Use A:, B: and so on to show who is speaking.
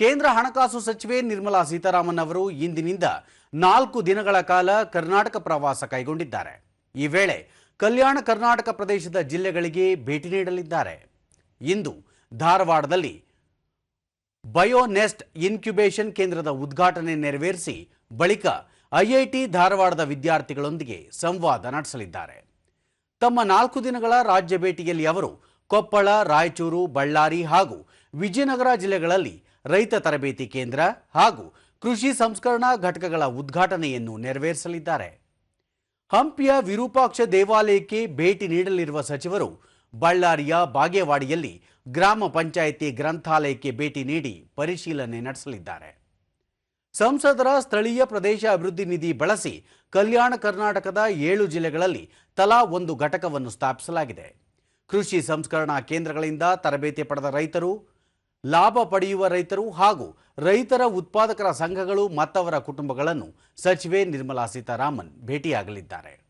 A: ಕೇಂದ್ರ ಹಣಕಾಸು ಸಚಿವೆ ನಿರ್ಮಲಾ ಸೀತಾರಾಮನ್ ಅವರು ಇಂದಿನಿಂದ ನಾಲ್ಕು ದಿನಗಳ ಕಾಲ ಕರ್ನಾಟಕ ಪ್ರವಾಸ ಕೈಗೊಂಡಿದ್ದಾರೆ. ಈ ವೇಳೆ ಕಲ್ಯಾಣ ಕರ್ನಾಟಕ ಪ್ರದೇಶದ ಜಿಲ್ಲೆಗಳಿಗೆ ಭೇಟಿ ನೀಡಲಿದ್ದಾರೆ. ಇಂದು ಧಾರವಾಡದಲ್ಲಿ ಬಯೋನೆಸ್ಟ್ ಇನ್ಕ್ಯುಬೇಷನ್ ಕೇಂದ್ರದ ಉದ್ಘಾಟನೆ ನೆರವೇರಿಸಿ ಬಳಿಕ ಐಐಟಿ ಧಾರವಾಡದ ವಿದ್ಯಾರ್ಥಿಗಳೊಂದಿಗೆ ಸಂವಾದ ನಡೆಸಲಿದ್ದಾರೆ. ತಮ್ಮ ನಾಲ್ಕು ದಿನಗಳ ರಾಜ್ಯ ಭೇಟಿಯಲ್ಲಿ ಅವರು ಕೊಪ್ಪಳ, ರಾಯಚೂರು, ಬಳ್ಳಾರಿ ಹಾಗೂ ವಿಜಯನಗರ ಜಿಲ್ಲೆಗಳಲ್ಲಿ ರೈತ ತರಬೇತಿ ಕೇಂದ್ರ ಹಾಗೂ ಕೃಷಿ ಸಂಸ್ಕರಣಾ ಘಟಕಗಳ ಉದ್ಘಾಟನೆಯನ್ನು ನೆರವೇರಿಸಲಿದ್ದಾರೆ. ಹಂಪಿಯ ವಿರೂಪಾಕ್ಷ ದೇವಾಲಯಕ್ಕೆ ಭೇಟಿ ನೀಡಲಿರುವ ಸಚಿವರು ಬಳ್ಳಾರಿಯ ಬಾಗೇವಾಡಿಯಲ್ಲಿ ಗ್ರಾಮ ಪಂಚಾಯಿತಿ ಗ್ರಂಥಾಲಯಕ್ಕೆ ಭೇಟಿ ನೀಡಿ ಪರಿಶೀಲನೆ ನಡೆಸಲಿದ್ದಾರೆ. ಸಂಸದರ ಸ್ಥಳೀಯ ಪ್ರದೇಶ ಅಭಿವೃದ್ಧಿ ನಿಧಿ ಬಳಸಿ ಕಲ್ಯಾಣ ಕರ್ನಾಟಕದ ಏಳು ಜಿಲ್ಲೆಗಳಲ್ಲಿ ತಲಾ ಒಂದು ಘಟಕವನ್ನು ಸ್ಥಾಪಿಸಲಾಗಿದೆ. ಕೃಷಿ ಸಂಸ್ಕರಣಾ ಕೇಂದ್ರಗಳಿಂದ ತರಬೇತಿ ಪಡೆದ ರೈತರು ಲಾಭ ಪಡೆಯುವ ರೈತರು ಹಾಗೂ ರೈತರ ಉತ್ಪಾದಕರ ಸಂಘಗಳು ಮತ್ತವರ ಕುಟುಂಬಗಳನ್ನು ಸಚಿವೆ ನಿರ್ಮಲಾ ಸೀತಾರಾಮನ್ ಭೇಟಿಯಾಗಲಿದ್ದಾರೆ.